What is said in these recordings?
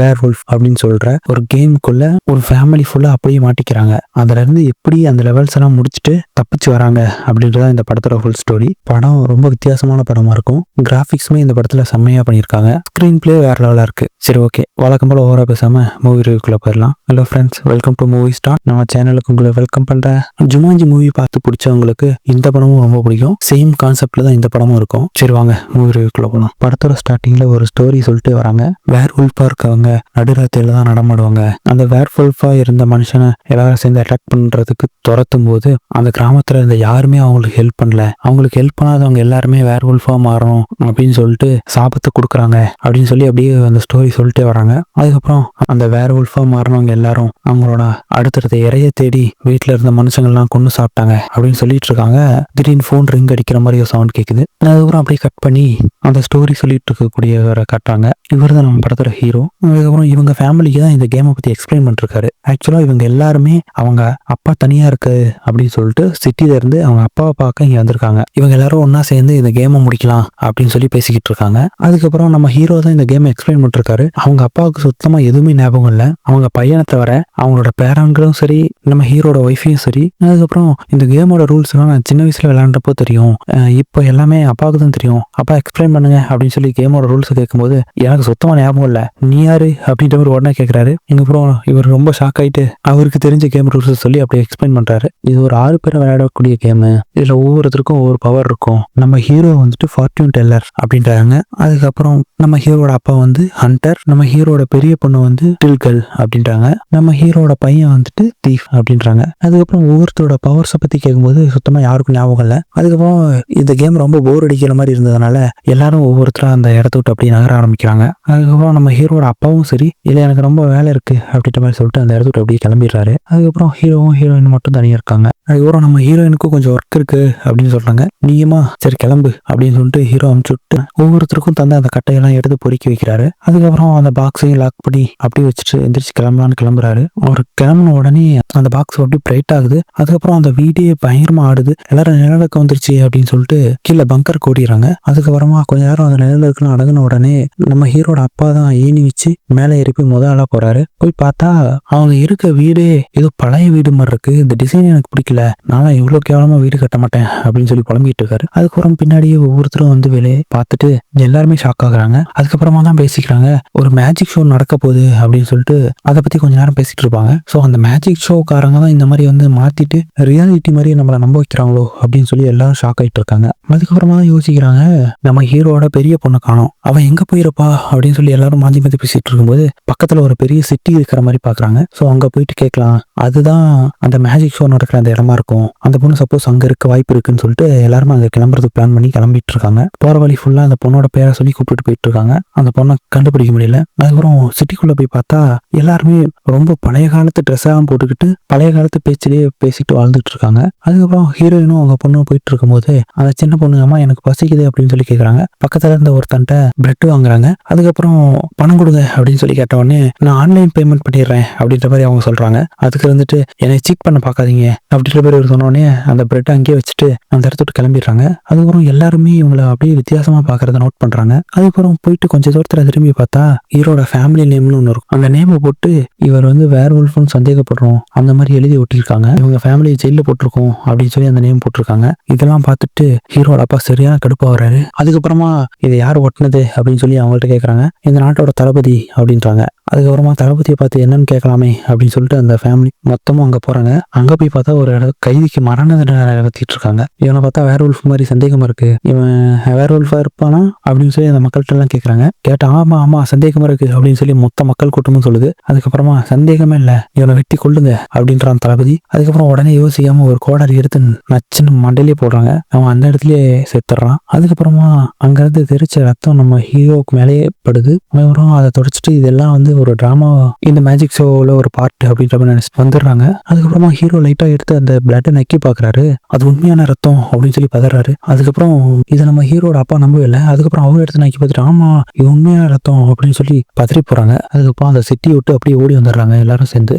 வேர் wolf அப்படின்னு சொல்ற ஒரு கேம்குள்ள ஒரு ஃபேமிலி ஃபுல்லா அப்படியே மாட்டிக்கிறாங்க. அதுல இருந்து எப்படி அந்த லெவல்ஸ் எல்லாம் முடிச்சுட்டு தப்பிச்சு வராங்க அப்படின்றத இந்த படத்தோட ஃபுல் ஸ்டோரி படம் ரொம்ப வித்தியாசமான படமா இருக்கும். கிராஃபிக்ஸுமே இந்த படத்துல செம்மையா பண்ணியிருக்காங்க. ஸ்க்ரீன் பிளே வேற லெவலா இருக்கு. சரி ஓகே வழக்கம் போல ஓவரா பேசாம மூவி ரிவ்யூக்குள்ள போயிடலாம். Hello friends welcome to Movie Start நம்ம சேனலுக்கு உங்களை வெல்கம் பண்றேன் ஜுமாஞ்சி மூவி பார்த்து பிடிச்சவங்களுக்கு இந்த படமும் ரொம்ப பிடிக்கும். சேம் கான்செப்ட்ல தான் இந்த படமும் இருக்கும். சரி வாங்க மூவி ரிவ்யூக்குள்ள போகலாம் படத்தோட ஸ்டார்டிங்ல ஒரு ஸ்டோரி சொல்லிட்டு வராங்க. வேர் உல்பா இருக்கவங்க நடுராத்திரில தான் நடமாடுவாங்க. அந்த வேர் இருந்த மனுஷனை எல்லாரும் சேர்ந்து அட்டாக் பண்றதுக்கு துரத்தும் போது அந்த கிராமத்துல இருந்த யாருமே அவங்களுக்கு ஹெல்ப் பண்ணல. அவங்களுக்கு ஹெல்ப் பண்ணாதவங்க எல்லாருமே வேர் உல்ஃபா மாறணும் அப்படின்னு சொல்லிட்டு சாபத்தை கொடுக்குறாங்க அப்படின்னு சொல்லி அப்படியே அந்த ஸ்டோரி சொல்லிட்டே வராங்க. அதுக்கப்புறம் அந்த வேர் உல்ஃபா மாறினவங்க எல்லாரும் அவங்களோட அடுத்தடுத்த இறைய தேடி வீட்டுல இருந்த மனுஷங்கள்லாம் கொண்டு சாப்பிட்டாங்க அப்படின்னு சொல்லிட்டு இருக்காங்க. திடீர்னு ஃபோன் ரிங் அடிக்கிற மாதிரி ஒரு சவுண்ட் கேக்குது. அதுக்கப்புறம் அப்படியே கட் பண்ணி அந்த ஸ்டோரி சொல்லிட்டு இருக்கக்கூடியவரை காட்டுறாங்க. இவர் தான் நம்ம படத்தோட ஹீரோ அதுக்கப்புறம் இவங்க ஃபேமிலிக்கு தான் இந்த கேமை பத்தி எக்ஸ்பிளைன் பண்ணிருக்காரு. ஆக்சுவலா இவங்க எல்லாருமே அவங்க அப்பா தனியா இருக்கு அப்படின்னு சொல்லிட்டு சிட்டில இருந்து அவங்க அப்பாவை பார்க்க இங்க வந்திருக்காங்க. இவங்க எல்லாரும் ஒன்றா சேர்ந்து இந்த கேமை முடிக்கலாம் அப்படின்னு சொல்லி பேசிக்கிட்டு இருக்காங்க. அதுக்கப்புறம் நம்ம ஹீரோ தான் இந்த கேமை எக்ஸ்பிளைன் பண்ணிருக்காரு. அவங்க அப்பாவுக்கு சுத்தமா எதுவுமே ஞாபகம் இல்லை. அவங்க பையனை தவிர அவங்களோட பேரன்களும் சரி நம்ம ஹீரோட ஒய்ஃபையும் சரி. அதுக்கப்புறம் இந்த கேமோட ரூல்ஸ் எல்லாம் நான் சின்ன வயசுல விளையாண்டப்போ தெரியும். இப்போ எல்லாமே அப்பாவுக்கு தான் தெரியும். அப்பா எக்ஸ்பிளைன் பண்ணுங்க அப்படின்னு சொல்லி கேமோட ரூல்ஸ் கேட்கும்போது எனக்கு சுத்தமா ஞாபகம் இல்லை. நீ யாரு? அப்படின்ற மாதிரி உடனே கேட்கிறாரு அப்புறம் இவர் ரொம்ப ஷாக் ஆயிட்டு அவருக்கு தெரிஞ்ச கேம் ரூல்ஸ் சொல்லி அப்படியே எக்ஸ்பிளைன் பண்றாரு. இது ஒரு ஆறு பேர் விளையாடக்கூடிய கேமு இதுல ஒவ்வொருத்தருக்கும் ஒவ்வொரு பவர் இருக்கும். நம்ம ஹீரோ வந்துட்டு ஃபார்ச்சூன் டெல்லர் அப்படின்றாங்க. அதுக்கப்புறம் நம்ம ஹீரோட அப்பா வந்து ஹண்டர் நம்ம ஹீரோட பெரிய பொண்ணு வந்து டில்கல் அப்படின்றாங்க. நம்ம ஹீரோட பையன் வந்துட்டு தீஃப் அப்படின்றாங்க. அதுக்கப்புறம் ஒவ்வொருத்தரோட பவர்ஸை பத்தி கேட்கும்போது சுத்தமா யாருக்கும் ஞாபகம் இல்லை. அதுக்கப்புறம் இந்த கேம் ரொம்ப போர் அடிக்கிற மாதிரி இருந்ததுனால எல்லாரும் ஒவ்வொருத்தரும் அந்த இடத்த விட்டு அப்படியே நகர ஆரம்பிக்கிறாங்க. அதுக்கப்புறம் நம்ம ஹீரோட அப்பாவும் சரி இல்லை எனக்கு ரொம்ப வேலை இருக்குது அப்படின்ற மாதிரி சொல்லிட்டு அந்த இடத்த விட்டு அப்படியே கிளம்பிடுறாரு. அதுக்கப்புறம் ஹீரோவும் ஹீரோயின் மட்டும் தனியாக இருக்காங்க. அதுக்கப்புறம் நம்ம ஹீரோயினுக்கும் கொஞ்சம் ஒர்க் இருக்கு அப்படின்னு சொல்றாங்க. நீயுமா? சரி கிளம்பு அப்படின்னு சொல்லிட்டு ஹீரோ அமுச்சுட்டு ஒவ்வொருத்தருக்கும் தந்து அந்த கட்டையெல்லாம் எடுத்து பொறுக்கி வைக்கிறாரு. அதுக்கப்புறம் அந்த பாக்ஸையும் லாக் பண்ணி அப்படியே வச்சுட்டு எந்திரிச்சு கிளம்பலான்னு கிளம்புறாரு. அவர் கிளம்புன உடனே அந்த பாக்ஸ் அப்படி பிரைட் ஆகுது. அதுக்கப்புறம் அந்த வீடே பயங்கரமா ஆடுது. எல்லாரும் நிழலுக்கு வந்துருச்சு அப்படின்னு சொல்லிட்டு கீழே பங்கர் கூடிடுறாங்க. அதுக்கப்புறமா கொஞ்ச நேரம் அந்த நிழலுக்குலாம் அடங்கின உடனே நம்ம ஹீரோட அப்பா தான் ஏணி வச்சு மேலே ஏறி போய் முத போறாரு. போய் பார்த்தா அவங்க இருக்க வீடே ஏதோ பழைய வீடு மாதிரி இருக்கு. இந்த டிசைன் எனக்கு பிடிக்கல. நான் இவ்வளவு கேவலமா வீடு கட்ட மாட்டேன் அப்படின்னு சொல்லி புலம்பிட்டு இருக்காரு. அதுக்கப்புறம் பின்னாடியே ஒவ்வொருத்தரும் வந்து வெளியே பார்த்துட்டு எல்லாருமே ஷாக் ஆகுறாங்க. அதுக்கப்புறமா தான் பேசிக்கிறாங்க ஒரு மேஜிக் ஷோ நடக்க போகுது அப்படின்னு சொல்லிட்டு அதை பத்தி கொஞ்ச நேரம் பேசிட்டு இருப்பாங்க. ஸோ அந்த மேஜிக் ஷோக்காரங்க தான் இந்த மாதிரி வந்து மாத்திட்டு ரியாலிட்டி மாதிரி நம்மளை நம்ப வைக்கிறாங்களோ அப்படின்னு சொல்லி எல்லாரும் ஷாக் ஆயிட்டு இருக்காங்க. அதுக்கப்புறமா தான் யோசிக்கிறாங்க நம்ம ஹீரோட பெரிய பொண்ணு காணும். அவன் எங்க போயிருப்பா அப்படின்னு சொல்லி எல்லாரும் மாந்தி மாத்தி பேசிட்டு இருக்கும்போது பக்கத்துல ஒரு பெரிய சிட்டி இருக்கிற மாதிரி பாக்குறாங்க ஸோ அங்க போயிட்டு கேட்கலாம். அதுதான் அந்த மேஜிக் ஷோ நடக்கிற அந்த இடம் இருக்கும். அந்த பொண்ணு சப்போஸ் அங்க இருக்க வாய்ப்பு இருக்குன்னு சொல்லிட்டு எல்லாருமே அங்க கிளம்புறதுக்கு பிளான் பண்ணி கிளம்பிட்டு இருக்காங்க போற வழி ஃபுல்லா அந்த பொண்ணோட பேரை சொல்லி கூப்பிட்டு போயிட்டு இருக்காங்க அந்த பொண்ணை கண்டுபிடிக்க முடியல. அதுக்கப்புறம் சிட்டிக்குள்ள போய் பார்த்தா எல்லாருமே ரொம்ப பழைய காலத்து ட்ரெஸ் எல்லாம் போட்டுக்கிட்டு பழைய காலத்து பேச்சிலேயே பேசிட்டு வாழ்ந்துட்டு இருக்காங்க அதுக்கப்புறம் ஹீரோயினும் அவங்க பொண்ணும் போயிட்டு இருக்கும்போது அந்த சின்ன பொண்ணு அம்மா எனக்கு பசிக்குது அப்படின்னு சொல்லி கேக்குறாங்க. பக்கத்துல இருந்த ஒருத்தன்ட்ட பிரெட் வாங்குறாங்க. அதுக்கப்புறம் பணம் கொடுங்க அப்படின்னு சொல்லி கேட்ட உடனே நான் ஆன்லைன் பேமெண்ட் பண்ணிடுறேன் அப்படின்ற மாதிரி அவங்க சொல்றாங்க. அதுக்கு வந்துட்டு என்னை சீட் பண்ண பார்க்காதீங்க அப்படி மாதிரி இவர் சொன்னோடனே அந்த பிரெட்டை அங்கேயே வச்சுட்டு அந்த இடத்த கிளம்பிடுறாங்க. அதுக்கப்புறம் எல்லாருமே இவங்களை அப்படியே வித்தியாசமா பாக்குறத நோட் பண்றாங்க. அதுக்கப்புறம் போயிட்டு கொஞ்சம் தூரத்துல திரும்பி பார்த்தா ஹீரோட ஃபேமிலி நேம்னு ஒன்று இருக்கும். அந்த நேமை போட்டு இவர் வந்து வேற உல்ஃபுன்னு சந்தேகப்படுறோம். அந்த மாதிரி எழுதி ஒட்டியிருக்காங்க. இவங்க ஃபேமிலி ஜெயில போட்டிருக்கோம் அப்படின்னு சொல்லி அந்த நேம் போட்டிருக்காங்க. இதெல்லாம் பார்த்துட்டு ஹீரோட அப்பா சரியான கடுப்பா வர்றாரு. அதுக்கப்புறமா இதை யார் ஒட்டினது அப்படின்னு சொல்லி அவங்கள்ட்ட கேட்குறாங்க இந்த நாட்டோட தளபதி அப்படின்றாங்க. அதுக்கப்புறமா தளபதியை பார்த்து என்னன்னு கேட்கலாமே அப்படின்னு சொல்லிட்டு அந்த ஃபேமிலி மொத்தமும் அங்கே போகிறாங்க அங்கே போய் பார்த்தா ஒரு இடம் கைதிக்கு மரண தண்டனை நடத்திட்டு இருக்காங்க. இவனை பார்த்தா வேற உல்ஃப் மாதிரி சந்தேகமாக இருக்கு. இவன் வேற உல்ஃபாக இருப்பானா அப்படின்னு சொல்லி அந்த மக்கள்கிட்ட எல்லாம் கேட்குறாங்க கேட்டா ஆமா ஆமா சந்தேகமாக இருக்கு அப்படின்னு சொல்லி மொத்த மக்கள் கூட்டமும் சொல்லுது. அதுக்கப்புறமா சந்தேகமே இல்லை. இவனை வெட்டி கொள்ளுங்க அப்படின்றான் தளபதி. அதுக்கப்புறம் உடனே யோசிக்காம ஒரு கோடாரி எடுத்து நச்சுன்னு மண்டையிலே போடுறாங்க. அவன் அந்த இடத்துலயே செத்துறான். அதுக்கப்புறமா அங்கேருந்து தெரிச்ச ரத்தம் நம்ம ஹீரோவுக்கு மேலேயே படுது. அவரும் அதை தொடச்சிட்டு இதெல்லாம் வந்து ஒரு ட்ராமா இந்த மேஜிக் ஷோவில் ஒரு பார்ட் அப்படின்ற மாதிரி நினைச்சு வந்துடுறாங்க. அதுக்கப்புறமா ஹீரோ லைட்டாக எடுத்து அந்த பிளட்டை நக்கி பார்க்குறாரு அது உண்மையான ரத்தம் அப்படின்னு சொல்லி பதறாரு. அதுக்கப்புறம் இதை நம்ம ஹீரோட அப்பா நம்பவே இல்லை. அதுக்கப்புறம் அவங்க எடுத்து நக்கி பார்த்துட்டு ஆமாம் இது உண்மையான ரத்தம் அப்படின்னு சொல்லி பதறி போகிறாங்க அதுக்கப்புறம் அந்த சிட்டியை விட்டு அப்படியே ஓடி வந்துடுறாங்க எல்லாரும் சேர்ந்து.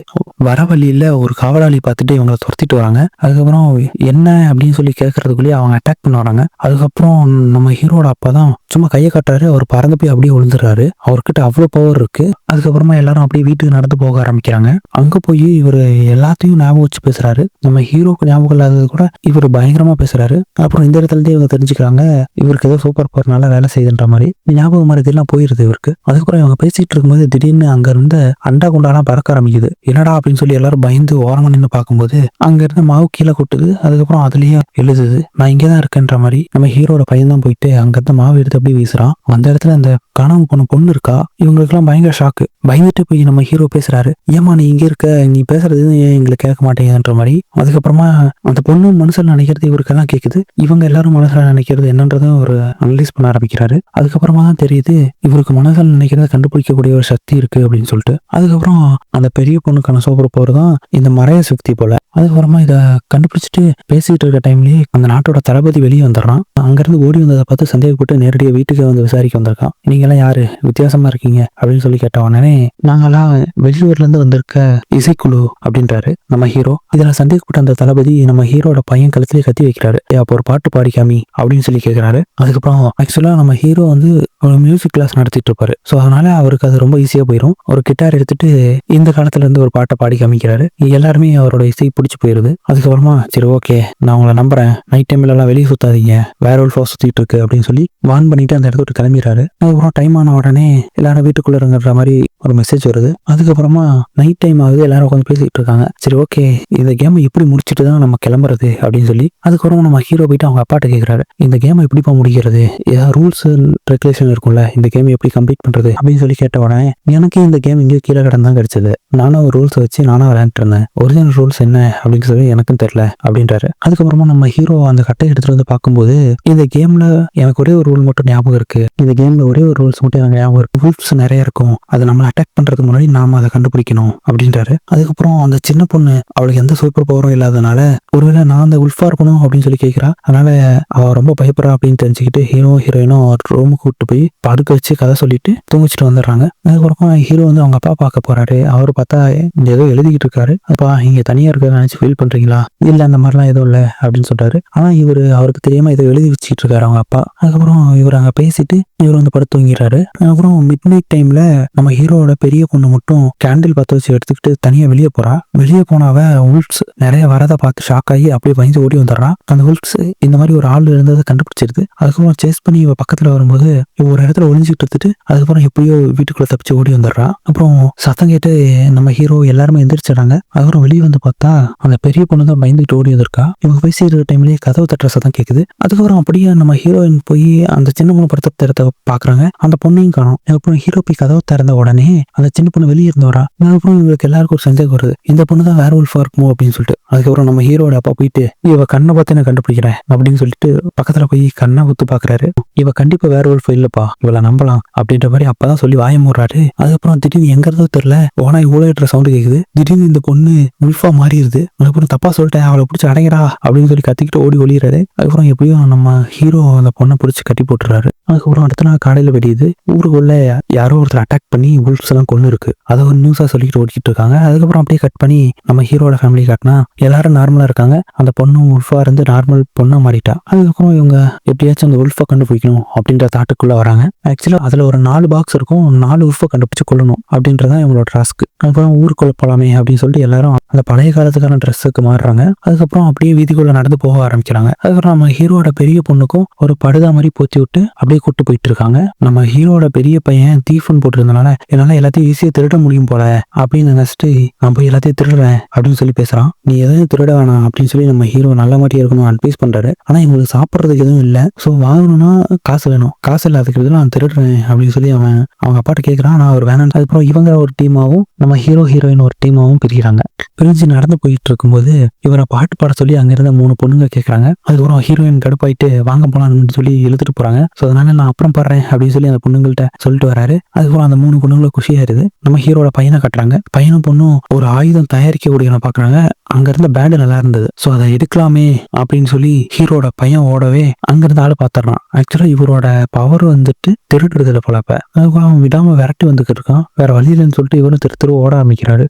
வர வழியில் ஒரு காவலாளி பார்த்துட்டு இவங்களை துரத்திட்டு வராங்க. அதுக்கப்புறம் என்ன அப்படின்னு சொல்லி கேட்கறதுக்குள்ளேயே அவங்க அட்டாக் பண்ண வராங்க. அதுக்கப்புறம் நம்ம ஹீரோட அப்பா தான் சும்மா கையை காட்டுறாரு. அவர் பறந்து போய் அப்படியே விழுந்துடுறாரு. அவர்கிட்ட அவ்வளோ பவர் இருக்கு. அது அதுக்கப்புறமா எல்லாரும் அப்படியே வீட்டுக்கு நடந்து போக ஆரம்பிக்கிறாங்க. அங்க போய் இவர் எல்லாத்தையும் ஞாபகம் வச்சு பேசுறாரு. நம்ம ஹீரோக்கு ஞாபகம் இல்லாதது கூட இவர் பயங்கரமா பேசுறாரு. அப்புறம் இந்த இடத்துல இவங்க தெரிஞ்சுக்கிறாங்க இவருக்கு ஏதோ சூப்பர் பவர்னால வேலை செய்யுன்ற மாதிரி. ஞாபகம் மாதிரி எல்லாம் போயிருது இவருக்கு. அதுக்கப்புறம் இவங்க பேசிட்டு இருக்கும்போது திடீர்னு அங்க இருந்த அண்டா குண்டாலாம் பறக்க ஆரம்பிக்குது. என்னடா அப்படின்னு சொல்லி எல்லாரும் பயந்து ஓரமா நின்று பார்க்கும்போது அங்க இருந்த மாவு கீழே கொட்டுது. அதுக்கப்புறம் அதுலயே எழுதுது நான் இங்கே தான் இருக்கேன்ற மாதிரி. நம்ம ஹீரோட பையன் தான் போயிட்டு அங்கிருந்து மாவு எடுத்து அப்படியே வீசுறான். அந்த இடத்துல அந்த காணாம போன பொண்ணு இருக்கா? இவங்களுக்குலாம் பயங்கர ஷாக்கு பயந்துட்டு போய் நம்ம ஹீரோ பேசுறாரு. ஏமா நீ இங்க இருக்க? நீ பேசுறது ஏன் எங்களுக்கு கேட்க மாட்டேங்குதுன்ற மாதிரி. அதுக்கப்புறமா அந்த பொண்ணு மனசுல நினைக்கிறது இவருக்கெல்லாம் கேக்குது. இவங்க எல்லாரும் மனசுல நினைக்கிறது என்னன்றதும் ஒரு அனலைஸ் பண்ண ஆரம்பிக்கிறாரு. அதுக்கப்புறமா தான் தெரியுது இவருக்கு மனசுல நினைக்கிறத கண்டுபிடிக்கக்கூடிய ஒரு சக்தி இருக்கு அப்படின்னு சொல்லிட்டு. அதுக்கப்புறம் அந்த பெரிய பொண்ணுக்கான சோப்பர் போர் தான் இந்த மறைய சக்தி போல. அதுக்கப்புறமா இதை கண்டுபிடிச்சிட்டு பேசிட்டு இருக்க டைம்லயே அந்த நாட்டோட தளபதி வெளியே வந்துடுறான். அங்கிருந்து ஓடி வந்ததை பார்த்து சந்தேகப்பட்டு நேரடியாக வீட்டுக்கு வந்து விசாரிக்க வந்திருக்கான். நீங்க நீங்களாம் யாரு? வித்தியாசமா இருக்கீங்க அப்படின்னு சொல்லி கேட்ட உடனே நாங்களாம் வெளியூர்ல இருந்து வந்திருக்க இசைக்குழு அப்படின்றாரு நம்ம ஹீரோ. இதுல சந்தேகப்பட்ட அந்த தளபதி நம்ம ஹீரோட பையன் கழுத்திலே கத்தி வைக்கிறாரு. அப்போ ஒரு பாட்டு பாடிக்காமி அப்படின்னு சொல்லி கேட்கிறாரு அதுக்கப்புறம் ஆக்சுவலா நம்ம ஹீரோ வந்து ஒரு மியூசிக் கிளாஸ் நடத்திட்டு இருப்பாரு. ஸோ அதனால அவருக்கு அது ரொம்ப ஈஸியா போயிடும் ஒரு கிட்டார் எடுத்துட்டு இந்த காலத்துல இருந்து ஒரு பாட்டை பாடி காமிக்கிறாரு. எல்லாருமே அவரோட இசை பிடிச்சி போயிருது. அதுக்கப்புறமா சரி ஓகே நான் உங்களை நம்புறேன். நைட் டைம்ல எல்லாம் வெளியே சுத்தாதீங்க. வேற ஒரு ஃபோர் சுத்திட்டு இருக்கு அப்படின்னு சொல்லி வான் பண்ணிட்டு அந்த இடத்துக்கு கிளம்பிடுறாரு. அதுக்கப்புறம் டைம் ஆன உடனே எல்லாரும் வீட்டுக்குள்ள இருங்கிற மாதிரி ஒரு மெசேஜ் வருது. அதுக்கப்புறமா நைட் டைம் ஆகுது எல்லாரும் உட்காந்து பேசிட்டு இருக்காங்க. சரி ஓகே இந்த கேமை எப்படி முடிச்சுட்டு தான் நம்ம கிளம்புறது அப்படின்னு சொல்லி அதுக்கப்புறம் நம்ம ஹீரோ போயிட்டு அவங்க அப்பாட்ட கேட்குறாரு இந்த கேமை எப்படிப்பா முடிக்கிறது? ஏதாவது ரூல்ஸ் ரெகுலேஷன் இருக்கும்ல? இந்த கேம் எப்படி கம்ப்ளீட் பண்றது? அப்படின்னு சொல்லி கேட்ட உடனே எனக்கு இந்த கேம் இங்கே கீழே கடன் தான் கிடைச்சது. நானும் ரூல்ஸ் வச்சு நானும் விளையாண்டுட்டு இருந்தேன். ஒரிஜினல் ரூல்ஸ் என்ன? அப்படின்னு சொல்லி எனக்கும் தெரியல அப்படின்றாரு. அதுக்கப்புறமா நம்ம ஹீரோ அந்த கட்டை எடுத்துட்டு வந்து பார்க்கும்போது இந்த கேம்ல எனக்கு ஒரே ஒரு ரூல் மட்டும் ஞாபகம் இருக்கு. இந்த கேம்ல ஒரே ஒரு ரூல்ஸ் மட்டும் எனக்கு ஞாபகம் இருக்கு. ரூல்ஸ் நிறைய இருக்கும். அது நம்மளை அட்டாக் பண்றதுக்கு முன்னாடி நாம அதை கண்டுபிடிக்கணும் அப்படின்றாரு. அதுக்கப்புறம் அந்த சின்ன பொண்ணு அவளுக்கு எந்த சூப்பர் பவரும் இல்லாதனால ஒருவேளை நான் அந்த உல்ஃபா இருக்கணும் அப்படின்னு சொல்லி கேட்கிறா அதனால அவ ரொம்ப பயப்படுறா அப்படின்னு தெரிஞ்சுக்கிட்டு ஹீரோ ஹீரோயினும் ரூமுக்கு கூப்பிட்டு போய் படுக்க வச்சு கதை சொல்லிட்டு தூங்கிச்சிட்டு வந்துடுறாங்க. அதுக்கப்புறம் ஹீரோ வந்து அவங்க அப்பா பார்க்க போறாரு. அவர் பார்த்தா இந்த ஏதோ எழுதிக்கிட்டு இருக்காரு. அப்பா இங்க தனியா இருக்கிறத நினைச்சு ஃபீல் பண்றீங்களா? இல்ல அந்த மாதிரிலாம் எதுவும் இல்லை அப்படின்னு சொல்றாரு. ஆனா இவர் அவருக்கு தெரியாம ஏதோ எழுதி வச்சுட்டு இருக்காரு அவங்க அப்பா. அதுக்கப்புறம் இவர் அங்க பேசிட்டு இவர் வந்து படுத்துவீங்க தூங்கிடுறாரு அப்புறம் மிட் நைட் டைம்ல நம்ம ஹீரோவோட பெரிய பொண்ணு மட்டும் கேண்டில் பத்த வச்சு எடுத்துக்கிட்டு தனியா வெளியே போறா. வெளியே போனாவ உல்ஸ் நிறைய வரதை பார்த்து ஷாக் ஆகி அப்படியே பயந்து ஓடி வந்துடுறான். அந்த உல்ஸ் இந்த மாதிரி ஒரு ஆள் இருந்ததை கண்டுபிடிச்சிருது. அதுக்கப்புறம் சேஸ் பண்ணி இவ பக்கத்துல வரும்போது இவ ஒரு இடத்துல ஒளிஞ்சிட்டு எடுத்துட்டு அதுக்கப்புறம் எப்படியோ வீட்டுக்குள்ள தப்பிச்சு ஓடி வந்துடுறான். அப்புறம் சத்தம் கேட்டு நம்ம ஹீரோ எல்லாருமே எந்திரிச்சிடுறாங்க. அதுக்கப்புறம் வெளியே வந்து பார்த்தா அந்த பெரிய பொண்ணு தான் பயந்துட்டு ஓடி வந்திருக்கா. இவங்க பேசிடுற டைம்லயே கதவு தட்டுற சத்தம் கேக்குது. அதுக்கப்புறம் அப்படியே நம்ம ஹீரோயின் போய் அந்த சின்ன பொண்ணு படத்தை பாக்குறாங்க அந்த பொண்ணையும் காணும். அதுக்கப்புறம் ஹீரோ போய் கதவு திறந்த உடனே அந்த சின்ன பொண்ணு வெளியே இருந்து வரா. அதுக்கப்புறம் இவங்களுக்கு எல்லாருக்கும் ஒரு சந்தேகம் வருது. இந்த பொண்ணு தான் வேற உல்ஃபா இருக்குமோ அப்படின்னு சொல்லிட்டு. அதுக்கப்புறம் நம்ம ஹீரோட அப்பா போயிட்டு இவ கண்ணை பார்த்து நான் கண்டுபிடிக்கிறேன் அப்படின்னு சொல்லிட்டு பக்கத்துல போய் கண்ணை குத்து பாக்குறாரு இவ கண்டிப்பா வேற ஒரு இல்லப்பா இவளை நம்பலாம் அப்படின்ற மாதிரி அப்பதான் சொல்லி வாய மூடுறாரு. அதுக்கப்புறம் திடீர்னு எங்க இருந்தோ தெரியல. ஓனா ஊழலிட்டுற சவுண்டு கேக்குது. திடீர்னு இந்த பொண்ணு உல்ஃபா மாறிடுது. அதுக்கப்புறம் தப்பா சொல்லிட்டேன் அவளை பிடிச்சி அடைகிறா அப்படின்னு சொல்லி கத்திக்கிட்டு ஓடி ஒளியிறாரு. அதுக்கப்புறம் எப்படியும் நம்ம ஹீரோ அந்த பொண்ணை பிடிச்சி கட்டி போட்டுறாரு. அதுக்கப்புறம் அடுத்த நாள் காலையில வெடியுது. ஊருக்குள்ள யாரோ ஒருத்தர் அட்டாக் பண்ணி உல்ஃப்ஸ் எல்லாம் கொண்டு இருக்கு அதை ஒரு நியூஸா சொல்லிட்டு ஓடிக்கிட்டு இருக்காங்க. அதுக்கப்புறம் அப்படியே கட் பண்ணி நம்ம ஹீரோட ஃபேமிலி காட்டினா எல்லாரும் நார்மலாக இருக்காங்க. அந்த பொண்ணும் உல்ஃபாக இருந்து நார்மல் பொண்ணாக மாறிட்டா. அதுக்கப்புறம் இவங்க எப்படியாச்சும் அந்த உல்ஃபை கண்டுபிடிக்கணும் அப்படின்ற தாட்டுக்குள்ளே வராங்க. ஆக்சுவலாக அதில் ஒரு நாலு பாக்ஸ் இருக்கும். நாலு உல்ஃபை கண்டுபிடிச்சு கொள்ளணும் அப்படின்றதான் இவங்களோட டாஸ்க் அதுக்கப்புறம் ஊருக்குள்ள போகலாமே அப்படின்னு சொல்லிட்டு எல்லாரும் அந்த பழைய காலத்துக்கான ட்ரெஸ்ஸுக்கு மாறுறாங்க. அதுக்கப்புறம் அப்படியே வீதிக்குள்ள நடந்து போக ஆரம்பிக்கிறாங்க. அதுக்கப்புறம் நம்ம ஹீரோட பெரிய பொண்ணுக்கும் ஒரு படுதா மாதிரி போத்தி விட்டு அப்படியே கூட்டு போயிட்டு இருக்காங்க. நம்ம ஹீரோட பெரிய பையன் தீஃபன் போட்டிருந்தனால என்னால எல்லாத்தையும் ஈஸியாக திருட முடியும் போல அப்படின்னு நினச்சிட்டு நான் போய் எல்லாத்தையும் திருடுறேன் அப்படின்னு சொல்லி பேசுறான். நீ எதையும் திருட வேணாம் அப்படின்னு சொல்லி நம்ம ஹீரோ நல்ல மாதிரி இருக்கணும் அட்வைஸ் பண்றாரு. ஆனா இவங்களுக்கு சாப்பிட்றதுக்கு எதுவும் இல்லை. ஸோ வாங்கணும்னா காசு வேணும். காசு இல்லாததுக்கு நான் திருடுறேன் அப்படின்னு சொல்லி அவன் அவங்க அப்பாட்ட கேட்கறான் நான் அவர் வேணாம் அதுக்கப்புறம் இவங்க ஒரு டீமாவும் நம்ம ஹீரோ ஹீரோயின் ஒரு டீமாவும் பிரிக்கிறாங்க பிரிஞ்சு நடந்து போயிட்டு இருக்கும்போது இவரை பாட்டு பாட சொல்லி அங்கிருந்த மூணு பொண்ணுங்க கேட்குறாங்க அதுக்கப்புறம் ஹீரோயின் கடுப்பாயிட்டு வாங்க போலான்னு சொல்லி இழுத்துட்டு போறாங்க. ஸோ அதனால நான் அப்புறம் பாடுறேன் அப்படின்னு சொல்லி அந்த பொண்ணுங்கள்ட்ட சொல்லிட்டு வராரு. அதுக்கப்புறம் அந்த மூணு பொண்ணுங்களும் குஷியாயிருது நம்ம ஹீரோட பையனை கட்டுறாங்க. பையனும் பொண்ணும் ஒரு ஆயுதம் தயாரிக்கக்கூடியவனை பாக்குறாங்க. அங்க இருந்த பேண்டு நல்லா இருந்தது. ஸோ அதை எடுக்கலாமே அப்படின்னு சொல்லி ஹீரோட பையன் ஓடவே அங்க ஆள் ஆளு பாத்துறான் ஆக்சுவலா இவரோட பவர் வந்துட்டு திருடுறதுல போலப்ப அதுக்கப்புறம் அவன் விடாம விரட்டி வந்துக்கிட்டு இருக்கான். வேற வழி இல்லைன்னு சொல்லிட்டு இவரும் திரு திரு ஓட ஆரம்பிக்கிறாரு.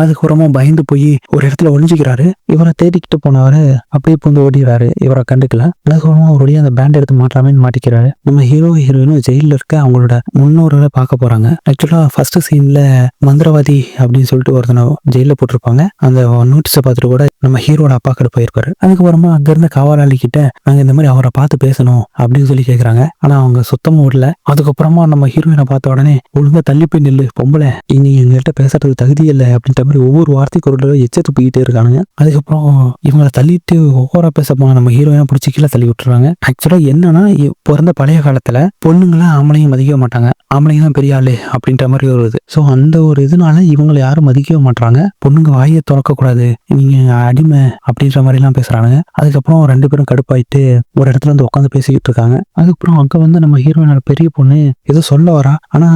அதுக்கப்புறமா பயந்து போய் ஒரு இடத்துல ஒளிஞ்சுக்கிறாரு. இவரை தேடிக்கிட்டு போனவர் அப்படியே புந்து ஓடிடுறாரு. இவரை கண்டுக்கல. அதுக்கப்புறமா ஒரு அந்த பேண்ட் எடுத்து மாட்டாமேன்னு மாட்டிக்கிறாரு. நம்ம ஹீரோ ஹீரோயினும் ஜெயிலில் இருக்க அவங்களோட முன்னோர்களை பார்க்க போறாங்க. ஆக்சுவலா ஃபர்ஸ்ட் சீன்ல மந்திரவாதி அப்படின்னு சொல்லிட்டு ஒருத்தனை ஜெயிலில் போட்டிருப்பாங்க. அந்த நோட்டீஸை பார்த்துட்டு கூட நம்ம ஹீரோட அப்பா கிட்ட போயிருப்பாரு. அதுக்கப்புறமா அங்கிருந்த காவலாளி கிட்ட நாங்க இந்த மாதிரி அவரை பார்த்து பேசணும் அப்படின்னு சொல்லி கேட்குறாங்க ஆனா அவங்க சுத்தமாக விடல அதுக்கப்புறமா நம்ம ஹீரோயினை பார்த்த உடனே ஒழுங்கா தள்ளி போய் நில்லு பொம்பளை. இனி எங்கள்கிட்ட பேசுறதுக்கு தகுதி இல்லை அப்படின்ற மாதிரி ஒவ்வொரு வார்த்தைக்கு ஒரு தடவை போயிட்டே இருக்கானுங்க. அதுக்கு அதுக்கப்புறம் இவங்களை தள்ளிட்டு ஓவரா பேச நம்ம ஹீரோயினை பிடிச்சி கீழே தள்ளி விட்டுறாங்க ஆக்சுவலா என்னன்னா பிறந்த பழைய காலத்துல பொண்ணுங்களை ஆம்பளையும் மதிக்க மாட்டாங்க. ஆம்பளைங்க தான் பெரிய ஆளு அப்படின்ற மாதிரி ஒரு இது. ஸோ அந்த ஒரு இதனால இவங்களை யாரும் மதிக்கவே மாட்டாங்க பொண்ணுங்க வாயை திறக்க கூடாது நீங்க அடிமை அப்படின்ற மாதிரி எல்லாம் அதுக்கப்புறம் ரெண்டு பேரும் கடுப்பாயிட்டு ஒரு இடத்துல வந்து உட்காந்து பேசிக்கிட்டு இருக்காங்க. அதுக்கப்புறம் அங்க வந்து நம்ம ஹீரோயினோட பெரிய பொண்ணு ஏதோ சொல்ல வரா. ஆனா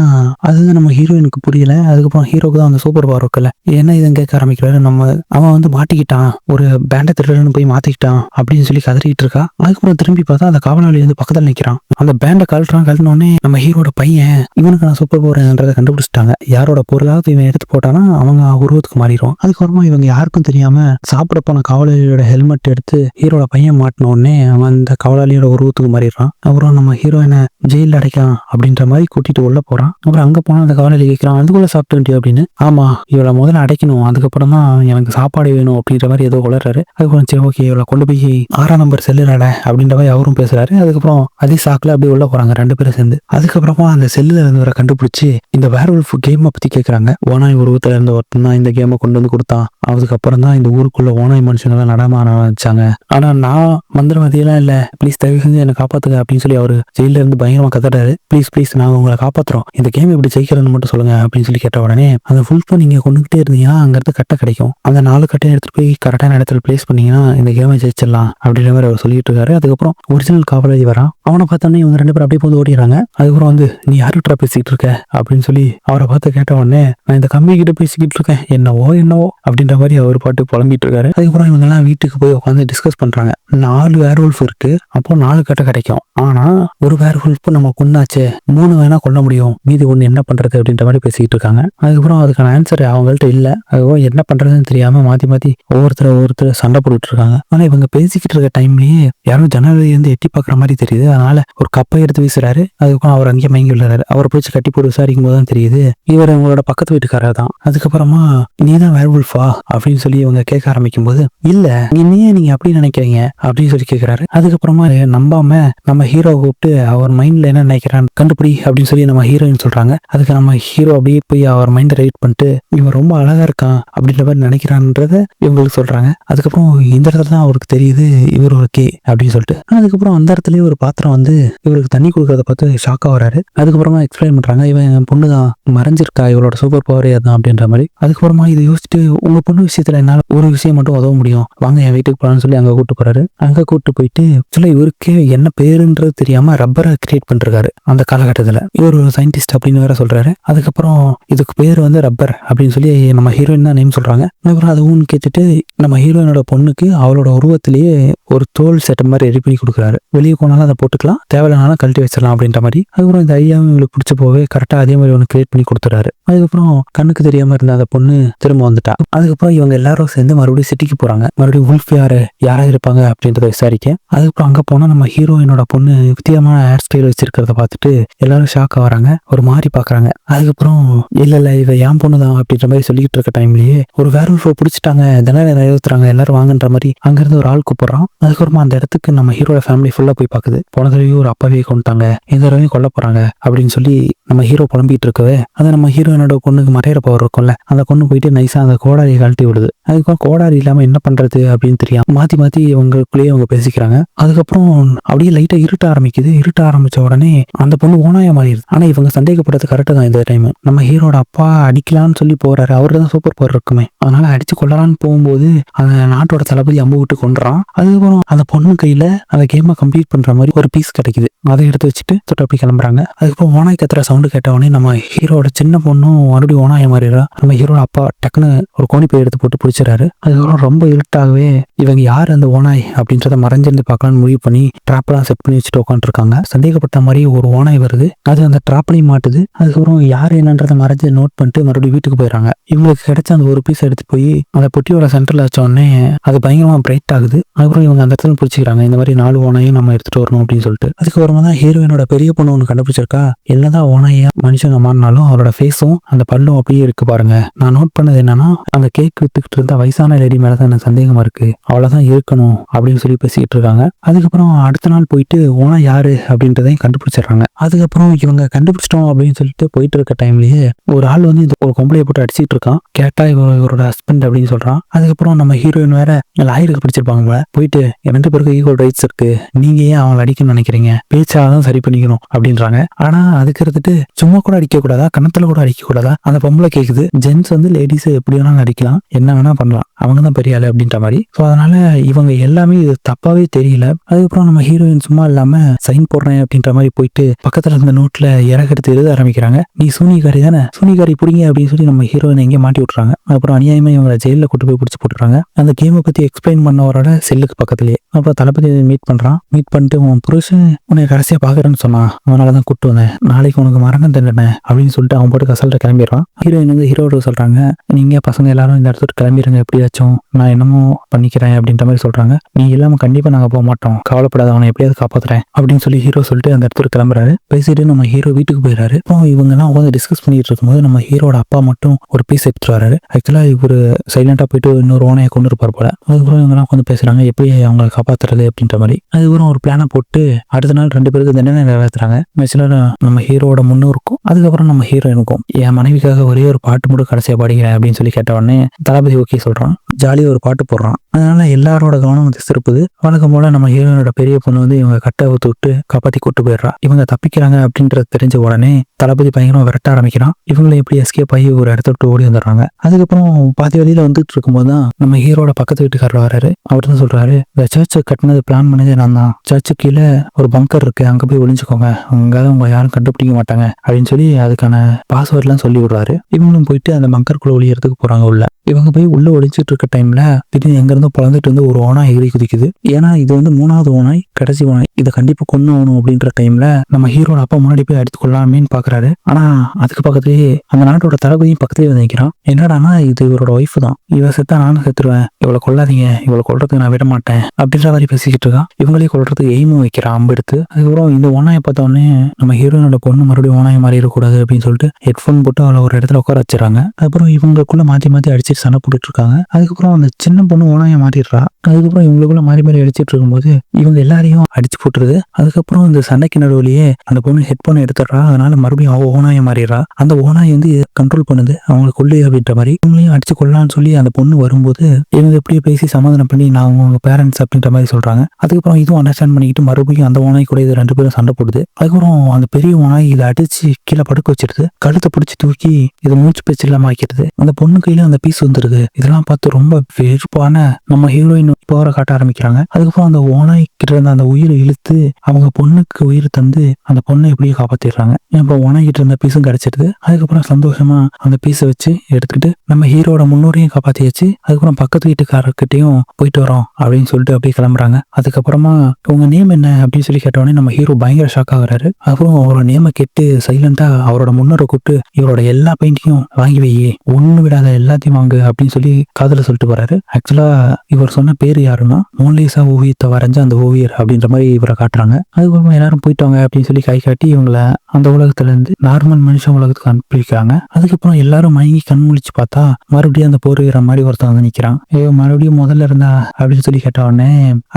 அது நம்ம ஹீரோயினுக்கு புரியல. அதுக்கப்புறம் ஹீரோக்கு தான் அந்த சூப்பர் பவர் இருக்குல்ல. என்ன இதுன்னு கேட்க ஆரம்பிக்கிறாரு? நம்ம அவன் வந்து மாட்டிக்கிட்டான். ஒரு பேண்டை திருடன்னு போய் மாத்திக்கிட்டான் அப்படின்னு சொல்லி கதறிட்டு இருக்கா. அதுக்கப்புறம் திரும்பி பார்த்தா அந்த காவலாளி வந்து பக்கத்தில் நிற்கிறான் அந்த பேண்டை கழட்டுறான் கழட்டினோடனே நம்ம ஹீரோட பையன் இவனுக்கு நான் சூப்பர் பவர்ன்றதை கண்டுபிடிச்சிட்டாங்க. யாரோட பொருளாவது இவன் எடுத்து போட்டானா அவங்க உருவத்துக்கு மாறிடுவான். அதுக்கப்புறமா இவங்க யாருக்கும் தெரியாம சாப்பிட போன காவலாளியோட ஹெல்மெட் எடுத்து ஹீரோட பையன் மாட்டின உடனே அவன் அந்த காவலாளியோட உருவத்துக்கு மாறிடுறான். அப்புறம் நம்ம ஹீரோயினை ஜெயிலில் அடைக்கலாம் அப்படின்ற மாதிரி கூட்டிட்டு உள்ள போறான். அப்புறம் அங்க போனா அந்த காவலாளி கேட்கிறான் அதுக்குள்ள சாப்பிட்டு அப்படின்னு. ஆமா இவளை முதல்ல அடைக்கணும். அதுக்கப்புறம் தான் எனக்கு சாப்பாடு வேணும் அப்படின்ற மாதிரி ஏதோ உளறாரு அதுக்கப்புறம் சரி ஓகே இவ்வளோ கொண்டு போய் ஆறாம் நம்பர் செல்லுறாட அப்படின்ற மாதிரி அவரும் பேசுறாரு. அதுக்கப்புறம் அதே சாக்கில் அப்படியே உள்ள போறாங்க ரெண்டு பேரும் சேர்ந்து. அதுக்கப்புறமா அந்த செல்லுல இருந்தவரை கண்டுபிடிச்சி இந்த வேர்வல்ஃப் கேமை பத்தி கேட்குறாங்க ஓனாய் உருவத்துல இருந்த ஒருத்தன் தான் இந்த கேமை கொண்டு வந்து கொடுத்தான். அதுக்கப்புறம் தான் இந்த ஊருக்குள்ள ஓனாய் மனுஷங்க எல்லாம் ஆரம்பிச்சாங்க. ஆனா நான் மந்திரவாதியெல்லாம் இல்ல. ப்ளீஸ் தயவு செஞ்சு என்னை காப்பாத்துங்க அப்படின்னு சொல்லி அவர் ஜெயில இருந்து பயங்கரமா கத்துறாரு ப்ளீஸ் ப்ளீஸ் நாங்க உங்களை காப்பாத்துறோம். இந்த கேம் இப்படி ஜெயிக்கிறதுன்னு மட்டும் சொல்லுங்க அப்படின்னு சொல்லி கேட்ட உடனே அந்த ஃபுல் பண்ணி நீங்க கொண்டுகிட்டே இருந்தீங்கன்னா அங்கிருந்து கட்டை கிடைக்கும். அந்த நாலு கட்டையை எடுத்துட்டு போய் கரெக்டான இடத்துல பிளேஸ் பண்ணீங்கன்னா இந்த கேமை ஜெயிச்சிடலாம் அப்படின்ற மாதிரி அவர் சொல்லிட்டு இருக்காரு. அதுக்கப்புறம் ஒரிஜினல் காவலாளி வரான் அவனை பார்த்தோன்னே இவங்க ரெண்டு பேரும் அப்படியே போது ஓடிடுறாங்க. அதுக்கப்புறம் வந்து நீ யாருட்ரா பேசிக்கிட்டு இருக்க? அப்படின்னு சொல்லி அவரை பார்த்து கேட்ட உடனே நான் இந்த கம்பி கிட்ட பேசிக்கிட்டு இருக்கேன். என்னவோ என்னவோ அப்படின்ற மாதிரி அவர் பாட்டு புலம்பிட்டு இருக்காரு. அதுக்கப்புறம் இவங்க எல்லாம் வீட்டுக்கு போய் உட்காந்து டிஸ்கஸ் பண்றாங்க. நாலு வேர்வல்ஃப் இருக்கு. அப்போ நாலு கட்டை கிடைக்கும். ஆனா ஒரு வேர்வல்ஃப் நம்ம கொண்டாச்சு மூணு வேணா கொல்ல முடியும். மீதி ஒண்ணு என்ன பண்றது அப்படின்ற மாதிரி பேசிக்கிட்டு இருக்காங்க. அதுக்கப்புறம் அதுக்கான ஆன்சர் அவங்கள்ட்ட இல்ல. அதுக்கப்புறம் என்ன பண்றதுன்னு தெரியாம மாத்தி மாத்தி ஒவ்வொருத்தர் ஒருத்தர் சண்டை போட்டுட்டு இருக்காங்க ஆனா இவங்க பேசிக்கிட்டு இருக்க டைம்லயே யாரும் ஜனவரி இருந்து எட்டி பாக்குற மாதிரி தெரியுது. அதனால ஒரு கப்பை எடுத்து வீசுறாரு. அதுக்கப்புறம் அவர் அங்கேயே மயங்கி விழுறாரு. அவரை பிடிச்சி கட்டி போட்டு விசாரிக்கும் போது தான் தெரியுது இவர் உங்களோட பக்கத்து வீட்டுக்காரர் தான். அதுக்கப்புறமா நீ தான் வேர்வுல்ஃபா அப்படின்னு சொல்லி இவங்க கேட்க ஆரம்பிக்கும் போது இல்ல என்னையே நீங்க அப்படி நினைக்கிறீங்க? அப்படின்னு சொல்லி கேட்கிறாரு அதுக்கப்புறமா நம்பாம நம்ம ஹீரோ கூப்பிட்டு அவர் மைண்ட்ல என்ன நினைக்கிறான்னு கண்டுபிடி அப்படின்னு சொல்லி நம்ம ஹீரோயின் சொல்றாங்க. அதுக்கு நம்ம ஹீரோ அப்படியே போய் அவர் மைண்டை ரைட் பண்ணிட்டு இவன் ரொம்ப அழகா இருக்கான் அப்படின்ற மாதிரி நினைக்கிறான்றத இவங்களுக்கு சொல்றாங்க. அதுக்கப்புறம் இந்த இடத்துல தான் அவருக்கு தெரியுது இவர் ஒரு கே அப்படின்னு சொல்லிட்டு. அதுக்கப்புறம் அந்த இடத்துலயே ஒரு பாத்திரம் வந்து இவருக்கு தண்ணி கொடுக்கறத பார்த்து ஷாக்காக வராரு. அதுக்கப்புறமா எக்ஸ்பிளைன் பண்ணுறாங்க இவன் பொண்ணு தான் மறைஞ்சிருக்கா இவளோட சூப்பர் பவரே அதான் அப்படின்ற மாதிரி. அதுக்கப்புறமா இதை யோசிச்சுட்டு உங்க பொண்ணு விஷயத்துல என்னால் ஒரு விஷயம் மட்டும் உதவ முடியும். வாங்க என் வீட்டுக்கு போகலான்னு சொல்லி அங்கே கூட்டு போறாரு. அங்கே கூட்டு போயிட்டு சொல்ல இவருக்கே என்ன பேருன்றது தெரியாம ரப்பரை கிரியேட் பண்ணிருக்காரு அந்த காலகட்டத்தில். இவர் ஒரு சயின்டிஸ்ட் அப்படின்னு வேற சொல்றாரு. அதுக்கப்புறம் இதுக்கு பேர் வந்து ரப்பர் அப்படின்னு சொல்லி நம்ம ஹீரோயின் தான் நேம் சொல்றாங்க. அப்புறம் அதுவும் கேட்டுட்டு நம்ம ஹீரோயினோட பொண்ணுக்கு அவளோட உருவத்திலேயே ஒரு தோல் செட்டை மாதிரி ரெடி பண்ணி கொடுக்குறாரு. வெளியே போனாலும் அதை போட்டுக்கலாம். தேவையில்லாலும் கழட்டி வச்சிடலாம் அப்படின்ற மாதிரி. அதுக்கப்புறம் இந்த ஐயாவும் இவங்களுக்கு பிடிச்ச போவே கரெக்டாக அதே மாதிரி ஒன்று கிரியேட் பண்ணி கொடுத்துறாரு அதுக்கப்புறம் கண்ணுக்கு தெரியாம இருந்த அந்த பொண்ணு திரும்ப வந்துட்டா. அதுக்கப்புறம் இவங்க எல்லாரும் சேர்ந்து மறுபடியும் சிட்டிக்கு போறாங்க. மறுபடியும் உல்ஃப் யாரு? யாரா இருப்பாங்க அப்படின்றத விசாரிக்க. அதுக்கப்புறம் அங்க போனா நம்ம ஹீரோயினோட பொண்ணு வித்தியமான ஹேர் ஸ்டைல் வச்சிருக்கிறத பார்த்துட்டு எல்லாரும் ஷாக் ஆகிறாங்க ஒரு மாதிரி பாக்குறாங்க அதுக்கப்புறம் இல்ல இல்ல இவ என் பொண்ணு தான் அப்படின்ற மாதிரி சொல்லிக்கிட்டு இருக்க டைம்லயே ஒரு வேர்வல்ஃபை பிடிச்சிட்டாங்க. தினம் நிறைவேற்றுறாங்க எல்லாரும் வாங்குன்ற மாதிரி அங்கேருந்து ஒரு ஆள் கூப்பிடுறான். அதுக்கப்புறமா அந்த இடத்துக்கு நம்ம ஹீரோட ஃபேமிலி ஃபுல்லா போய் பாக்குது. போன தடவையும் ஒரு அப்பாவே கொண்டுட்டாங்க. இந்த தடவையும் கொல்ல போறாங்க அப்படின்னு சொல்லி நம்ம ஹீரோ புலம்பிட்டு இருக்கவே அதை நம்ம ஹீரோயினோட பொண்ணுக்கு மறையிற பவர் இருக்கும்ல. அந்த கொண்டு போயிட்டு நைஸா அந்த கோடாரியை கழட்டி விடுது. அதுக்கப்புறம் கோடாரி இல்லாம என்ன பண்றது அப்படின்னு தெரியாம மாத்தி மாத்தி இவங்களுக்குள்ளேயே அவங்க பேசிக்கிறாங்க. அதுக்கப்புறம் அப்படியே லைட்டா இருட்ட ஆரம்பிக்குது. இருட்ட ஆரம்பிச்ச உடனே அந்த பொண்ணு ஓனாய மாறிடுது. ஆனா இவங்க சந்தேகப்படுறது கரெக்டு தான் இந்த டைம் நம்ம ஹீரோட அப்பா அடிக்கலாம்னு சொல்லி போறாரு. அவரு தான் சூப்பர் பவர் இருக்குமே. அதனால அடிச்சு கொள்ளலாம்னு போகும்போது அந்த நாட்டோட தளபதி அம்பு விட்டு கொண்டுறான் அதுக்கப்புறம் அந்த பொண்ணு கையில அந்த கேமை கம்ப்ளீட் பண்ற மாதிரி ஒரு பீஸ் கிடைக்குது. அதை எடுத்து வச்சுட்டு தொட்டு அப்படி கிளம்புறாங்க. அதுக்கப்புறம் ஓனாய் கத்துற சவுண்டு கேட்டவொடனே நம்ம ஹீரோட சின்ன பொண்ணும் மறுபடியும் ஓனாய மாறிடுறா. நம்ம ஹீரோட அப்பா டக்குன்னு ஒரு கோணி எடுத்து போட்டு பிடிச்சிடறாரு. அதுக்கப்புறம் ரொம்ப இருட்டாகவே இவங்க யார் அந்த ஓனாய் அப்படின்றத மறைஞ்சிருந்து பார்க்கலாம்னு முடிவு பண்ணி ட்ராப்லாம் செட் பண்ணி வச்சுட்டு உட்காந்துருக்காங்க சந்தேகப்பட்ட மாதிரி ஒரு ஓனாய் வருது. அது அந்த ட்ராப்லையும் மாட்டுது. அதுக்கப்புறம் யார் என்னன்றதை மறைஞ்சு நோட் பண்ணிட்டு மறுபடியும் வீட்டுக்கு போயிடுறாங்க. இவங்களுக்கு கிடைச்ச அந்த ஒரு பீஸ் எடுத்து போய் அந்த பொட்டியோட சென்டர்ல வச்ச உடனே அது பயங்கரமா பிரைட் ஆகுது. அதுக்கப்புறம் இவங்க அந்த இடத்துல பிடிச்சிக்கிறாங்க. இந்த மாதிரி நாலு ஓனையும் நம்ம எடுத்துட்டு வரணும் அப்படின்னு சொல்லிட்டு. அதுக்கப்புறமா தான் ஹீரோயினோட பெரிய பொண்ணு ஒன்று கண்டுபிடிச்சிருக்கா. என்னதான் ஓனையா மனுஷங்க மாறினாலும் அவரோட ஃபேஸும் அந்த பல்லும் அப்படியே இருக்கு பாருங்க. நான் நோட் பண்ணது என்னன்னா அந்த கேக் வித்துக்கிட்டு இருந்த வயசான லேடி மேல தான் எனக்கு சந்தேகமா இருக்கு. அவ்வளவுதான் இருக்கணும் அப்படின்னு சொல்லி பேசிக்கிட்டு இருக்காங்க. அதுக்கப்புறம் அடுத்த நாள் போயிட்டு ஓனா யாரு அப்படின்றதையும் கண்டுபிடிச்சிடுறாங்க. அதுக்கப்புறம் இவங்க கண்டுபிடிச்சிட்டோம் அப்படின்னு சொல்லிட்டு போயிட்டு இருக்க டைம்லயே ஒரு ஆள் வந்து இந்த ஒரு கொம்பளையை போட்டு அடிச்சிட்டு இருக்கான். கேட்டா இவரோட ஹஸ்பண்ட் அப்படின்னு சொல்றான். அதுக்கப்புறம் நம்ம ஹீரோயின் வேற லாயருக்கு பிடிச்சிருப்பாங்க போல. போயிட்டு ரெண்டு பேருக்கு ஈக்குவல் ரைட்ஸ் இருக்கு? நீங்க ஏன் அவங்களை அடிக்கணும்னு நினைக்கிறீங்க? பேச்சாதான் சரி பண்ணிக்கணும் அப்படின்றாங்க. ஆனா அதுக்கு இருந்துட்டு சும்மா கூட அடிக்க கூடாதா கணத்துல கூட அடிக்க கூடாதா அந்த பொம்பளை கேக்குது. ஜென்ஸ் வந்து லேடிஸ் எப்படி வேணாலும் அடிக்கலாம் என்ன வேணா பண்ணலாம். அவங்க தான் பெரிய ஆளு அப்படின்ற மாதிரி. ஸோ அதனால இவங்க எல்லாமே இது தப்பாவே தெரியல. அதுக்கப்புறம் நம்ம ஹீரோயின் சும்மா இல்லாம சைன் போடுறேன் அப்படின்ற மாதிரி போயிட்டு பக்கத்துல இருந்த நோட்ல இறக்கெடுத்து எழுத ஆரம்பிக்கிறாங்க. நீ சூனிகாரி தானே? சூனிகாரி பிடிங்க அப்படின்னு சொல்லி நம்ம ஹீரோயின் எங்கேயும் மாட்டி விட்டுறாங்க. அப்புறம் அநியாயமா இவங்க ஜெயில கூட்டு போய் பிடிச்சி போட்டுறாங்க அந்த கேமை பத்தி எக்ஸ்பிளைன் பண்ணவரோட செல்லுக்கு பக்கத்துலயே. அப்புறம் தளபதி மீட் பண்றான். மீட் பண்ணிட்டு உன் புருஷன் உன்னை கடைசியா பாக்குறேன்னு சொன்னான். அதனாலதான் கூட்டு வந்தேன். நாளைக்கு உனக்கு மரணம் தண்டனை அப்படின்னு சொல்லிட்டு அவன் போட்டு கசல்ட்ட கிளம்பிடுறான். ஹீரோயின் வந்து ஹீரோட சொல்றாங்க. நீங்க பசங்க எல்லாரும் இந்த இடத்துக்கு கிளம்பிடுங்க எப்படியாச்சும் நான் என்னமோ பண்ணிக்கிறேன் அப்படின்ற மாதிரி சொல்றாங்க. நீ இல்லாம கண்டிப்பா நாங்க போக மாட்டோம். கவலைப்படாத அவனை எப்படியாவது காப்பாத்துறேன் அப்படின்னு சொல்லி ஹீரோ சொல்லிட்டு அந்த இடத்துக்கு கிளம்புறாரு. பேசிட்டு நம்ம ஹீரோ வீட்டுக்கு போயிடுறாரு. இப்போ இவங்க எல்லாம் உட்காந்து டிஸ்கஸ் பண்ணிட்டு இருக்கும்போது நம்ம ஹீரோட அப்பா மட்டும் ஒரு பீஸ் எடுத்துட்டு வராரு ஆக்சுவலா இவரு சைலண்டா போயிட்டு இன்னொரு ஓனையை கொண்டு இருப்பார் போல. அதுக்கப்புறம் இவங்க வந்து உட்காந்து பேசுறாங்க எப்படி அவங்களை காப்பாத்துறது அப்படின்ற மாதிரி. அதுக்கப்புறம் ஒரு பிளானை போட்டு அடுத்த நாள் ரெண்டு பேருக்கு தண்டனை நிறைவேற்றுறாங்க ஆக்சுவலா நம்ம ஹீரோட இருக்கும். அதுக்கப்புறம் நம்ம ஹீரோயினுக்கும் என் மனைவிக்காக ஒரே ஒரு பாட்டு மட்டும் கடைசியாக பாடிக்கிறேன் அப்படின்னு சொல்லி கேட்ட உடனே தளபதி ஓகே சொல்கிறான் ஜாலியாக ஒரு பாட்டு போடுறான். அதனால எல்லாரோட கவனம் வந்து திருப்புது. வழக்கம் போல நம்ம ஹீரோனோட பெரிய பொண்ணு வந்து இவங்க கட்டை ஊத்து விட்டு காப்பாத்தி கூட்டு போயிடுறா. இவங்க தப்பிக்கிறாங்க அப்படின்றது தெரிஞ்ச உடனே தளபதி பயங்கரமா விரட்ட ஆரம்பிக்கிறான். இவங்களை எப்படி எஸ்கேப் ஆகி ஒரு இடத்த விட்டு ஓடி வந்துடுறாங்க. அதுக்கப்புறம் பாதி வழியில வந்துட்டு இருக்கும்போது தான் நம்ம ஹீரோட பக்கத்து வீட்டுக்காரர் வராரு. அவர் தான் சொல்றாரு இந்த சர்ச்சை கட்டினது பிளான் பண்ணதே நான் தான் சர்ச்சு கீழே ஒரு பங்கர் இருக்கு. அங்க போய் ஒளிஞ்சுக்கோங்க. அங்காவது உங்க யாரும் கண்டுபிடிக்க மாட்டாங்க. அப்படின்னு சொல்லி அதுக்கான பாஸ்வேர்ட்லாம் சொல்லி விடுறாரு. இவங்களும் போயிட்டு அந்த பங்கருக்குள்ள ஒளியறதுக்கு போறாங்க உள்ள. இவங்க போய் உள்ள ஒளிஞ்சிட்டு இருக்க டைம்ல திடீர்னு எங்க இருந்தோ பிறந்துட்டு வந்து ஒரு ஓனாய் எகிரி குதிக்குது. ஏன்னா இது வந்து மூணாவது ஓனாய் கடைசி ஓனாய். இதை கண்டிப்பா கொண்டு ஆகணும் அப்படின்ற டைம்ல நம்ம ஹீரோட அப்பா முன்னாடி போய் அடித்து கொள்ளாமேன்னு பாக்குறாரு. ஆனா அதுக்கு பக்கத்துலயே அந்த நாட்டோட தளபதியும் பக்கத்துலயே வந்து நிக்கிறான். என்னடானா இது இவரோட ஒய்ஃப் தான். இவ செத்தா நானும் செத்துருவேன். இவளை கொல்லாதீங்க. இவளை கொள்றதுக்கு நான் விட மாட்டேன் அப்படின்ற மாதிரி பேசிக்கிட்டு இருக்கான் இவங்களே கொள்றதுக்கு எய்மும் வைக்கிறான் அம்பு எடுத்து. அதுக்கப்புறம் இந்த ஓனாயை பார்த்த உடனே நம்ம ஹீரோனோட பொண்ணு மறுபடியும் ஓனாய் மாறிடக்கூடாது அப்படின்னு சொல்லிட்டு ஹெட்ஃபோன் போட்டு அவளை ஒரு இடத்துல உட்கார வச்சிடறாங்க. அதுக்கப்புறம் இவங்களுக்குள்ள மாத்தி மாத்தி அடிச்சிட்டு சண்டை போட்டுட்டு இருக்காங்க. அதுக்கப்புறம் அந்த சின்ன பொண்ணு ஓனாய மாறிடுறா அதுக்கப்புறம் இவங்களுக்குள்ள மாறி மாறி அடிச்சிட்டு இருக்கும்போது இவங்க எல்லாரையும் அடிச்சு போட்டுருது. அதுக்கப்புறம் இந்த சண்டைக்கு நடுவுலயே அந்த பொண்ணு ஹெட்ஃபோனை எடுத்துடுறா. அதனால மறுபடியும் அவ ஓனாய மாறிடுறா. அந்த ஓனாய் வந்து கண்ட்ரோல் பண்ணுது. அவங்களை கொள்ளு அப்படின்ற மாதிரி. இவங்களையும் அடிச்சு கொள்ளலாம்னு சொல்லி அந்த பொண்ணு வரும்போது இவங்க எப்படியோ பேசி சமாதானம் பண்ணி நான் அவங்க பேரண்ட்ஸ் அப்படின்ற மாதிரி சொல்றாங்க. அதுக்கப்புறம் இதுவும் அண்டர்ஸ்டாண்ட் பண்ணிக்கிட்டு மறுபடியும் அந்த ஓனாய் கூட இது ரெண்டு பேரும் சண்டை போடுது. அதுக்கப்புறம் அந்த பெரிய ஓனாய் இதை அடிச்சு கீழே படுக்க வச்சிருது. கழுத்தை பிடிச்சி தூக்கி இதை மூச்சு பேச்சு இல்லாம ஆக்கிடுது. அந்த பொண்ணு கையில அந்த பீஸ் வந்துருது. இதெல்லாம் பார்த்து ரொம்ப வெறுப்பான நம்ம ஹீரோயின் போற காட்ட ஆரம்பிக்கிறாங்க. அதுக்கப்புறம் அந்த ஓனாய் கிட்ட இருந்த அந்த உயிரை இழுத்து அவங்க பொண்ணுக்கு உயிர் தந்து அந்த பொண்ணை எப்படியும் காப்பாத்திடுறாங்க. இப்போ உணகிட்டு இருந்த பீஸும் கிடைச்சிடுது அதுக்கப்புறம் சந்தோஷமா அந்த பீஸை வச்சு எடுத்துக்கிட்டு நம்ம ஹீரோட முன்னோரையும் காப்பாத்தியாச்சு அதுக்கப்புறம் பக்கத்து வீட்டுக்காரர்கிட்டயும் போயிட்டு வரோம் அப்படின்னு சொல்லிட்டு அப்படியே கிளம்புறாங்க. அதுக்கப்புறமா உங்க நேம் என்ன அப்படின்னு சொல்லி கேட்டவொடனே நம்ம ஹீரோ பயங்கர ஷாக் ஆகுறாரு. அப்புறம் அவரோட நேமை கேட்டு சைலண்டா அவரோட முன்னோரை கூப்பிட்டு இவரோட எல்லா பெயிண்டிங்கும் வாங்கி வையே ஒண்ணு விடாத எல்லாத்தையும் வாங்கு அப்படின்னு சொல்லி காதல சொல்லிட்டு போறாரு. ஆக்சுவலா இவர் சொன்ன பேர் யாருன்னா மோனலிசா ஓவியத்தை வரைஞ்ச அந்த ஓவியர் அப்படின்ற மாதிரி இவரை காட்டுறாங்க. அதுக்கப்புறமா எல்லாரும் போயிட்டாங்க அப்படின்னு சொல்லி கை காட்டி இவங்கள அந்த உலகத்துலேருந்து நார்மல் மனுஷன் உலகத்துக்கு அனுப்பியிருக்காங்க. அதுக்கப்புறம் எல்லாரும் மயங்கி கண் முழிச்சு பார்த்தா மறுபடியும் அந்த போர் வீரர் மாதிரி ஒருத்தன் வந்து நிற்கிறான் ஐயோ மறுபடியும் முதல்ல இருந்தா அப்படின்னு சொல்லி கேட்ட உடனே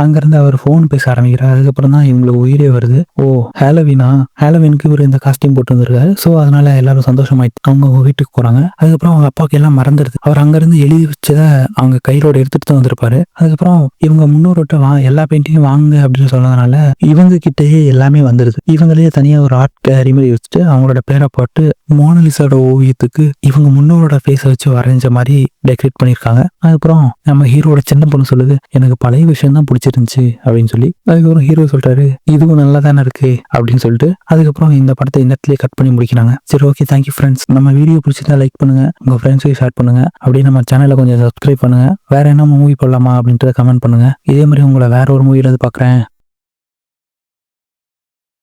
அங்கேருந்து அவர் ஃபோன் பேச ஆரம்பிக்கிறார். அதுக்கப்புறம் தான் இவங்களுக்கு உயிரே வருது. ஓ ஹேலவினா? ஹேலவினுக்கு இவர் இந்த காஸ்டியூம் போட்டு வந்திருக்காரு ஸோ அதனால எல்லாரும் சந்தோஷமாயிட்டு அவங்க வீட்டுக்கு போகிறாங்க அதுக்கப்புறம் அவங்க அப்பாவுக்கு எல்லாம் மறந்துடுது. அவர் அங்கேருந்து எழுதி வச்சதை அவங்க கையிலோட எடுத்துட்டு தான் வந்திருப்பாரு. அதுக்கப்புறம் இவங்க முன்னோர்கிட்ட வா எல்லா பெயிண்டிங்கும் வாங்க அப்படின்னு சொன்னதுனால இவங்க கிட்டயே எல்லாமே வந்துருது. இவங்களே தனியா ஒரு ஆர்ட் கேலரி மாதிரி வச்சுட்டு அவங்களோட பேரை போட்டு மோனலிசாவோட ஓவியத்துக்கு இவங்க முன்னோரோட ஃபேஸை வச்சு வரைஞ்ச மாதிரி டெக்கரேட் பண்ணியிருக்காங்க அதுக்கப்புறம் நம்ம ஹீரோட சின்ன பொண்ணு சொல்லுது எனக்கு பழைய விஷயம் தான் பிடிச்சிருந்துச்சு அப்படின்னு சொல்லி. அதுக்கப்புறம் ஹீரோ சொல்றாரு இதுவும் நல்லா தானே இருக்கு அப்படின்னு சொல்லிட்டு அதுக்கப்புறம் இந்த படத்தை இந்த கட் பண்ணி முடிக்கிறாங்க. சரி ஓகே தேங்க்யூ ஃப்ரெண்ட்ஸ் நம்ம வீடியோ பிடிச்சிருந்தா லைக் பண்ணுங்க உங்க ஃப்ரெண்ட்ஸுக்கு ஷேர் பண்ணுங்க. அப்படியே நம்ம சேனலை கொஞ்சம் சப்ஸ்கிரைப் பண்ணுங்க. வேற என்ன மூவி போடலாமா அப்படின்றத கமெண்ட் பண்ணுங்க. இதே மாதிரி உங்களை வேற ஒரு மூவியில பார்க்குறேன்